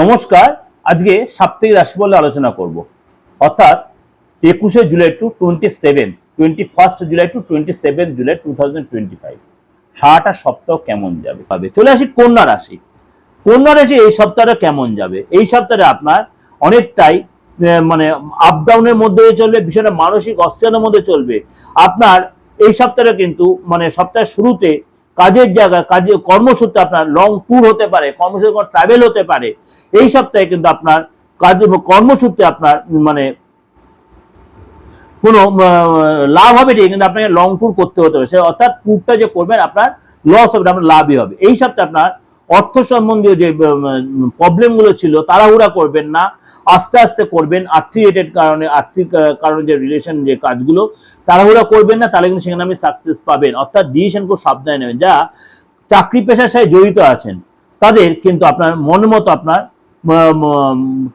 নমস্কার, আজকে সাপ্তাহিক রাশি বলে আলোচনা করব। অর্থাৎ একুশে July to twenty seven twenty first July to twenty seven July two thousand twenty five সারাটা সপ্তাহ কেমন যাবে? ভাবে চলে আসি কন্যা রাশি। কন্যা রাশি এই সপ্তাহটা কেমন যাবে? এই সপ্তাহে আপনার অনেকটাই মানে আপ ডাউনের মধ্যে চলবে, বিষয়টা মানসিক অস্থিরতার মধ্যে চলবে। আপনার এই সপ্তাহটা কিন্তু মানে সপ্তাহের শুরুতে কাজের জায়গায় কাজে কর্মসূত্রে আপনার লং ট্যুর হতে পারে, কর্মসূত্রে কোনো ট্রাভেল হতে পারে, এই সপ্তাহে কিন্তু আপনার কাজ কর্মসূত্রে আপনার মানে কোনো লাভ হবে ঠিক কিন্তু আপনাকে লং ট্যুর করতে হতে হবে। অর্থাৎ ট্যুরটা যে করবেন, আপনার লস হবে, আপনার লাভই হবে। এই সপ্তাহে আপনার অর্থ সম্বন্ধীয় যে প্রবলেমগুলো ছিল, তাড়াহুড়া করবেন না। আস্তে আস্তে করবেন আর্থিক রিলেটেড কারণে, আর্থিক কারণে যে রিলেশন যে কাজগুলো তাড়াহুড়া করবেন না, তাহলে কিন্তু সেখানে আপনি সাকসেস পাবেন। অর্থাৎ ডিসিশন খুব সাবধানে নেবেন। যা চাকরি পেশার সাথে জড়িত আছেন, তাদের কিন্তু আপনার মন মতো আপনার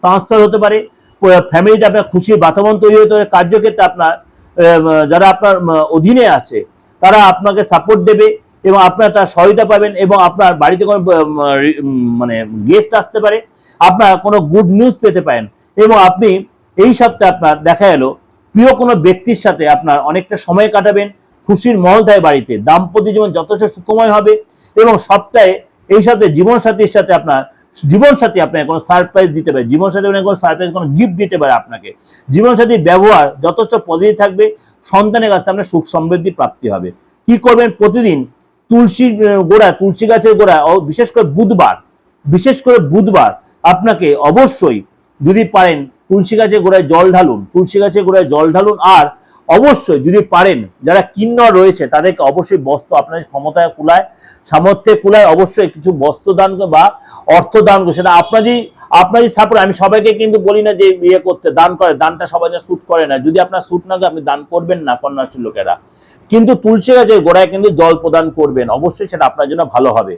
ট্রান্সফার হতে পারে। ফ্যামিলিতে আপনার খুশির বাতাবরণ তৈরি হতে পারে। কার্যক্ষেত্রে আপনার যারা আপনার অধীনে আছে, তারা আপনাকে সাপোর্ট দেবে এবং আপনার তার সহায়তা পাবেন এবং আপনার বাড়িতে কোনো মানে গেস্ট আসতে পারে। আপনার কোনো গুড নিউজ পেতে পারেন। এবং আপনি এই সপ্তাহে আপনার দেখা এলো, প্রিয় কোনো ব্যক্তির সাথে আপনার অনেকটা সময় কাটাবেন, খুশির মহল থাকে বাড়িতে, দাম্পত্য জীবন যথেষ্ট সুখময় হবে এবং সপ্তাহে এই সাথে জীবনসাথীর সাথে আপনার, জীবনসাথী আপনাকে কোনো সারপ্রাইজ দিতে পারে, জীবনসাথী আপনাকে কোনো সারপ্রাইজ কোনো গিফট দিতে পারে আপনাকে। জীবনসাথীর ব্যবহার যথেষ্ট পজিটিভ থাকবে, সন্তানের কাছে আপনার সুখ সমৃদ্ধি প্রাপ্তি হবে। কি করবেন প্রতিদিন? তুলসী গোড়া তুলসী গাছের গোড়া বিশেষ করে বুধবার, বিশেষ করে বুধবার আপনাকে অবশ্যই যদি পারেন তুলসী গাছের গোড়ায় জল ঢালুন, তুলসী গাছের গোড়ায় জল ঢালুন, আর অবশ্যই যদি পারেন যারা কিন্নর রয়েছে তাদেরকে অবশ্যই বস্ত্র আপনার ক্ষমতায় কুলায়, সামর্থ্যে কুলায়, অবশ্যই কিছু বস্ত্র দান বা অর্থ দান সেটা আপনারই আপনারই সাপোর্ট আমি সবাইকে কিন্তু বলি না যে ইয়ে করতে, দান করে, দানটা সবাই স্যুট করে না। যদি আপনার স্যুট না আপনি দান করবেন না কন্যাশ্রী লোকেরা। কিন্তু তুলসী গাছের গোড়ায় কিন্তু জল প্রদান করবেন, অবশ্যই সেটা আপনার জন্য ভালো হবে।